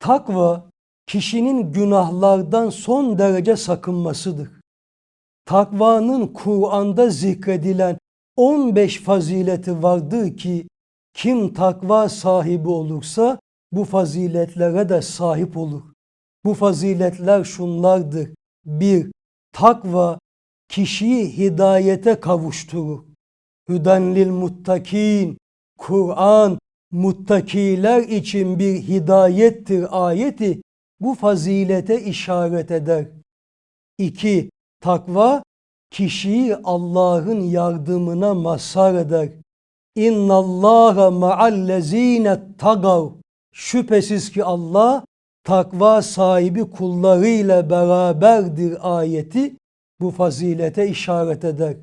Takva kişinin günahlardan son derece sakınmasıdır. Takvanın Kur'an'da zikredilen 15 fazileti vardır ki kim takva sahibi olursa bu faziletlere de sahip olur. Bu faziletler şunlardır. 1. Takva kişiyi hidayete kavuşturur. Hüden lil muttakin. Kur'an muttakiler için bir hidayettir ayeti bu fazilete işaret eder. 2. Takva kişiyi Allah'ın yardımına mazhar eder. İnna Allaha ma'allezine tagav. Şüphesiz ki Allah takva sahibi kullarıyla beraberdir ayeti bu fazilete işaret eder.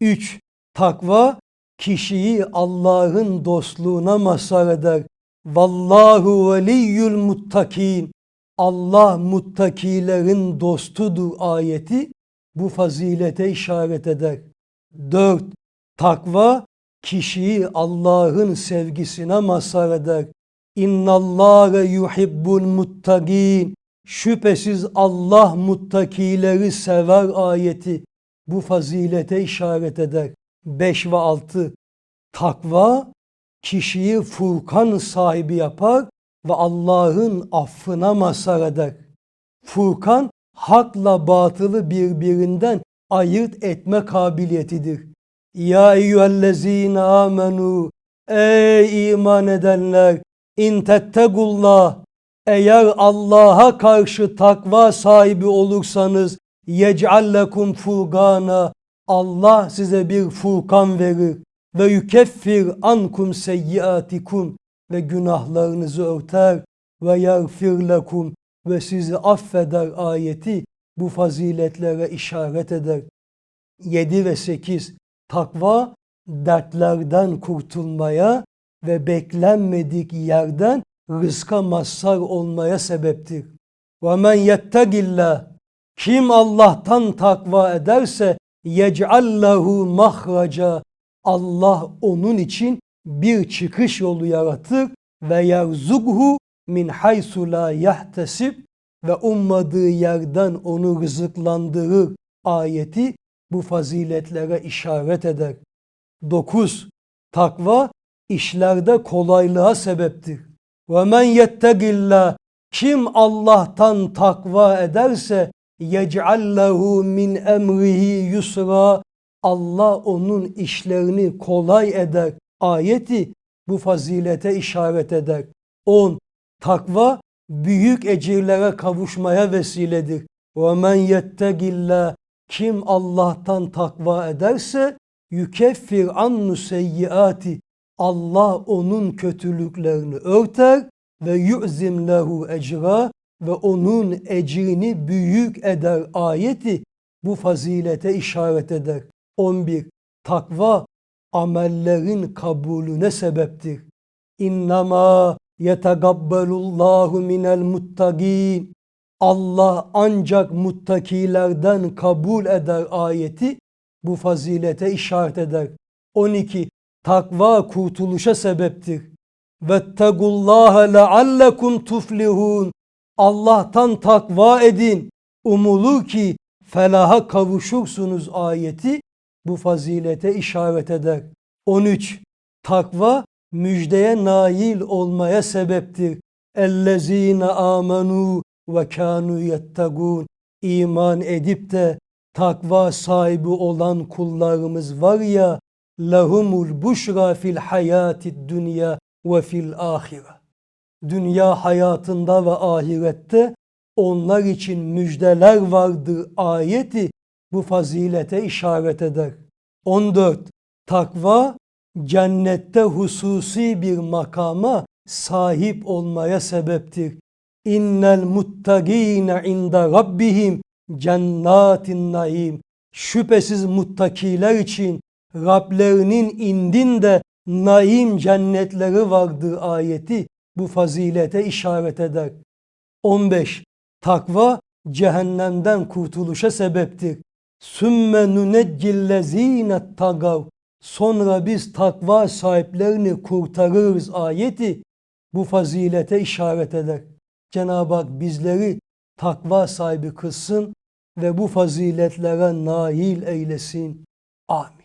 3. Takva kişiyi Allah'ın dostluğuna mazhar eder. Vallahu veliyyul muttakin. Allah muttakilerin dostudur ayeti bu fazilete işaret eder. 4. Takva kişiyi Allah'ın sevgisine mazhar eder. İnnallâhe yuhibbul muttagin. Şüphesiz Allah muttakileri sever ayeti bu fazilete işaret eder. 5 ve 6 Takva kişiyi Furkan sahibi yapar ve Allah'ın affına mazhar eder. Furkan hakla batılı birbirinden ayırt etme kabiliyetidir. Ya eyyühellezine amenu Ey iman edenler in tettegullah eğer Allah'a karşı takva sahibi olursanız yec'al lekum furgana Allah size bir furkan verir ve yukeffir ankum seyyiatikum ve günahlarınızı örter ve yagfir lekum ve sizi affeder ayeti bu faziletlere işaret eder. 7 ve 8 Takva dertlerden kurtulmaya ve beklenmedik yerden rızka mazhar olmaya sebeptir. وَمَنْ يَتَّقِ Kim Allah'tan takva ederse يَجْعَلْ لَهُ mahraca Allah onun için bir çıkış yolu yaratır ve yerzughu min haysu la yahtesib ve ummadığı yerden onu rızıklandırır ayeti bu faziletlere işaret eder. 9. Takva işlerde kolaylığa sebeptir. Ve men yettegillah kim Allah'tan takva ederse yec'al lehu min emrihi yusra Allah onun işlerini kolay eder. Ayeti bu fazilete işaret eder. 10. Takva büyük ecirlere kavuşmaya vesiledir. Ve men yettegillah kim Allah'tan takva ederse yükeffir annu seyyiati Allah onun kötülüklerini örter ve yu'zim lehu ecra ve onun ecrini büyük eder ayeti bu fazilete işaret eder. 11. Takva amellerin kabulüne sebeptir. İnnemâ yetegabbelullahu minel muttagin. Allah ancak muttakilerden kabul eder ayeti bu fazilete işaret eder. 12. Takva kurtuluşa sebeptir. Vettegullaha leallekum tuflihun. Allah'tan takva edin. Umulur ki felaha kavuşursunuz ayeti bu fazilete işaret eder. 13. Takva müjdeye nail olmaya sebeptir. Ellezine amenu ve kanu yettegun. İman edip de takva sahibi olan kullarımız var ya lahumul buşra fil hayatid dünya ve fil ahire. Dünya hayatında ve ahirette onlar için müjdeler vardır ayeti bu fazilete işaret eder. 14. Takva cennette hususi bir makama sahip olmaya sebeptir. İnnel muttagine inde rabbihim cennatin naim. Şüphesiz muttakiler için Rablerinin indinde naim cennetleri vardır ayeti bu fazilete işaret eder. 15. Takva cehennemden kurtuluşa sebeptir. Sümme nuneccillezine tagav. Sonra biz takva sahiplerini kurtarırız ayeti bu fazilete işaret eder. Cenab-ı Hak bizleri takva sahibi kılsın ve bu faziletlere nail eylesin. Amin.